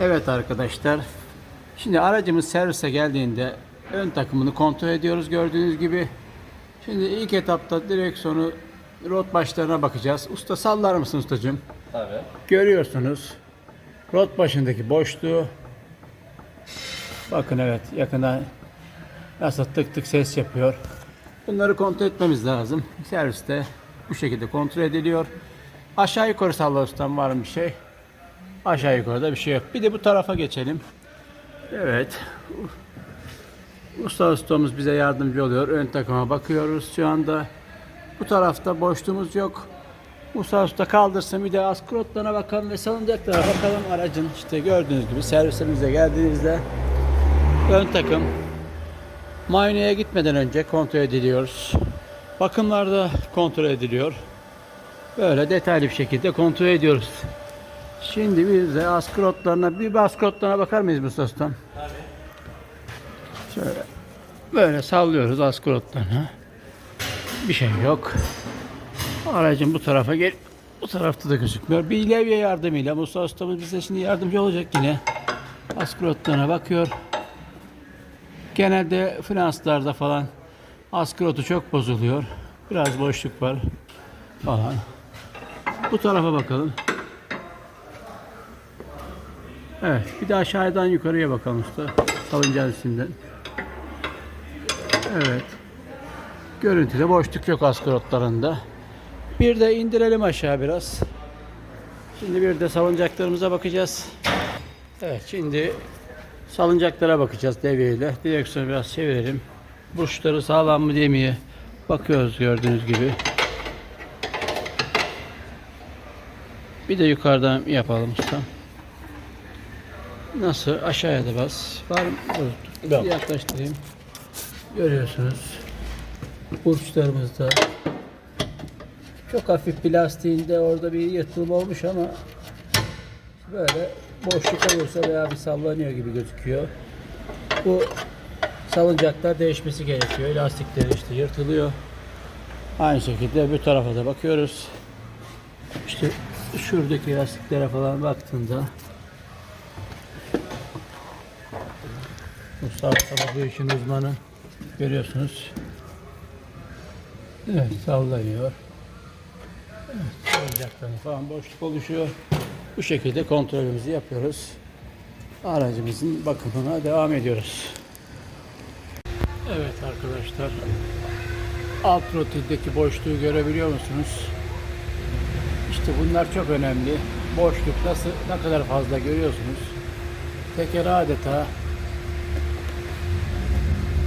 Evet arkadaşlar. Şimdi aracımız servise geldiğinde ön takımını kontrol ediyoruz gördüğünüz gibi. Şimdi ilk etapta direksiyonu rot başlarına bakacağız. Usta sallar mısın ustacığım? Tabii. Görüyorsunuz. Rot başındaki boşluğu. Bakın evet yakına nasıl tık tık ses yapıyor. Bunları kontrol etmemiz lazım. Serviste bu şekilde kontrol ediliyor. Aşağı yukarı salla ustam var mı bir şey? Aşağı yukarıda bir şey yok. Bir de bu tarafa geçelim. Evet. Usta ustamız bize yardımcı oluyor. Ön takıma bakıyoruz şu anda. Bu tarafta boşluğumuz yok. Musa Usta kaldırsın bir de askrotlarına bakalım ve salıncaklara bakalım aracın işte gördüğünüz gibi servisimize geldiğinizde ön takım muayeneye gitmeden önce kontrol ediliyoruz. Bakımlarda kontrol ediliyor. Böyle detaylı bir şekilde kontrol ediyoruz. Şimdi biz de askrotlarına bir askrotlarına bakar mıyız Musa Ustam? Şöyle böyle sallıyoruz askrotlarına. Bir şey yok. Aracın bu tarafa gel. Bu tarafta da gözükmüyor. Bir levye yardımıyla Musa ustamız bize şimdi yardımcı olacak yine. Askrotlarına bakıyor. Genelde finanslarda falan askrotu çok bozuluyor. Biraz boşluk var falan. Bu tarafa bakalım. Evet, bir de aşağıdan yukarıya bakalım usta. Salıncağın üstünden. Evet. Görüntüde boşluk yok askrotlarında. Bir de indirelim aşağı biraz. Şimdi bir de salıncaklarımıza bakacağız. Evet şimdi salıncaklara bakacağız devyeyle. Direksiyonu biraz çevirelim. Burçları sağlam mı diye mi bakıyoruz gördüğünüz gibi. Bir de yukarıdan yapalım usta. Nasıl? Aşağıya da bas. Var mı? Yok. Yaklaştırayım. Görüyorsunuz. Burçlarımızda çok hafif plastiğinde orada bir yırtılma olmuş ama böyle boşluk olursa veya bir sallanıyor gibi gözüküyor. Bu salıncaklar değişmesi gerekiyor. Lastikleri işte yırtılıyor. Aynı şekilde bu tarafa da bakıyoruz. İşte şuradaki lastiklere falan baktığında Mustafa bu işin uzmanı görüyorsunuz. Evet sallanıyor. Salıncaklarında falan boşluk oluşuyor. Bu şekilde kontrolümüzü yapıyoruz. Aracımızın bakımına devam ediyoruz. Evet arkadaşlar. Alt rotildeki boşluğu görebiliyor musunuz? İşte bunlar çok önemli. Boşluk nasıl ne kadar fazla görüyorsunuz. Teker adeta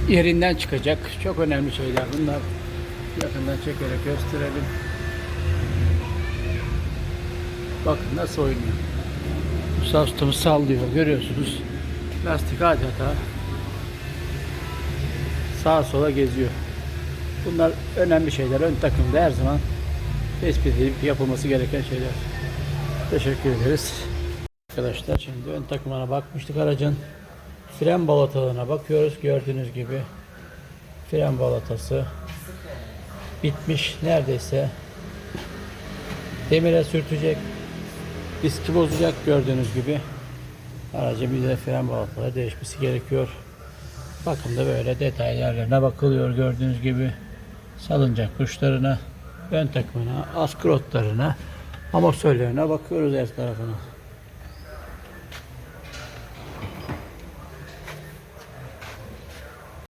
yerinden çıkacak. Çok önemli şeyler bunlar. Yakından çekerek gösterelim. Bakın nasıl oynuyor. Musa ustamız sallıyor görüyorsunuz. Lastik adeta sağa sola geziyor. Bunlar önemli şeyler. Ön takımda her zaman tespit edilip yapılması gereken şeyler. Teşekkür ederiz. Arkadaşlar şimdi ön takımına bakmıştık aracın. Fren balatalığına bakıyoruz. Gördüğünüz gibi fren balatası bitmiş neredeyse. Demire sürtecek. Diski bozacak gördüğünüz gibi. Aracın bir de fren balataları değişmesi gerekiyor. Bakımda böyle detaylı yerlerine bakılıyor gördüğünüz gibi. Salıncak kuşlarına, ön takımına, askrotlarına, amortisörlerine bakıyoruz her tarafına.